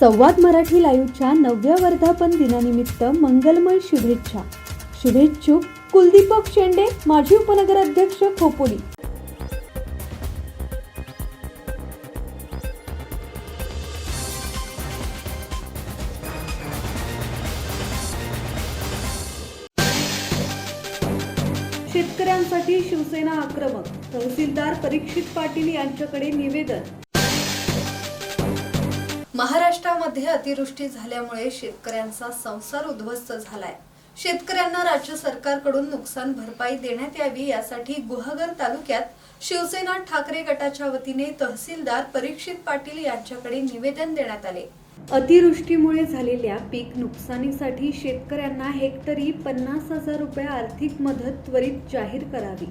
संवाद मराठी लाईव्हच्या नवव्या वर्धापन दिनानिमित्त मंगलमय शुभेच्छा. शुभेच्छुक कुलदीपक शेंडे माजी उपनगराध्यक्ष खोपोली. शेतकऱ्यांसाठी शिवसेना आक्रमक तहसीलदार परीक्षित पाटील यांच्याकडे निवेदन. महाराष्ट्रामध्ये अतिवृष्टी झाल्यामुळे शेतकऱ्यांचा संसार उद्ध्वस्त झालाय. शेतकऱ्यांना राज्य सरकारकडून नुकसान भरपाई देण्यात यावी यासाठी गुहागर तालुक्यात शिवसेना ठाकरे गटाच्या वतीने तहसीलदार परीक्षित पाटील यांच्याकडे निवेदन देण्यात आले. अतिवृष्टीमुळे झालेल्या पीक नुकसानीसाठी शेतकऱ्यांना हेक्टरी पन्नास हजार रुपये आर्थिक मदत त्वरित जाहीर करावी.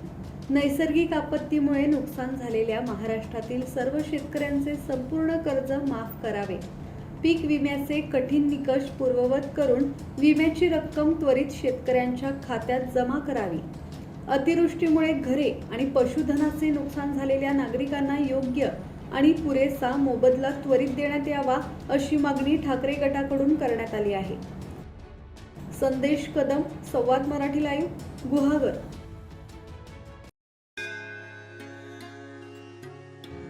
नैसर्गिक आपत्तीमुळे नुकसान झालेल्या महाराष्ट्रातील सर्व शेतकऱ्यांचे संपूर्ण कर्ज माफ करावे. पीक विम्याचे कठीण निकष पूर्ववत करून विम्याची रक्कम त्वरित शेतकऱ्यांच्या खात्यात जमा करावी. अतिवृष्टीमुळे घरे आणि पशुधनाचे नुकसान झालेल्या नागरिकांना योग्य आणि पुरेसा मोबदला त्वरित देण्यात यावा अशी मागणी ठाकरे गटाकडून करण्यात आली आहे. संदेश कदम संवाद मराठी लाईव्ह गुहागर.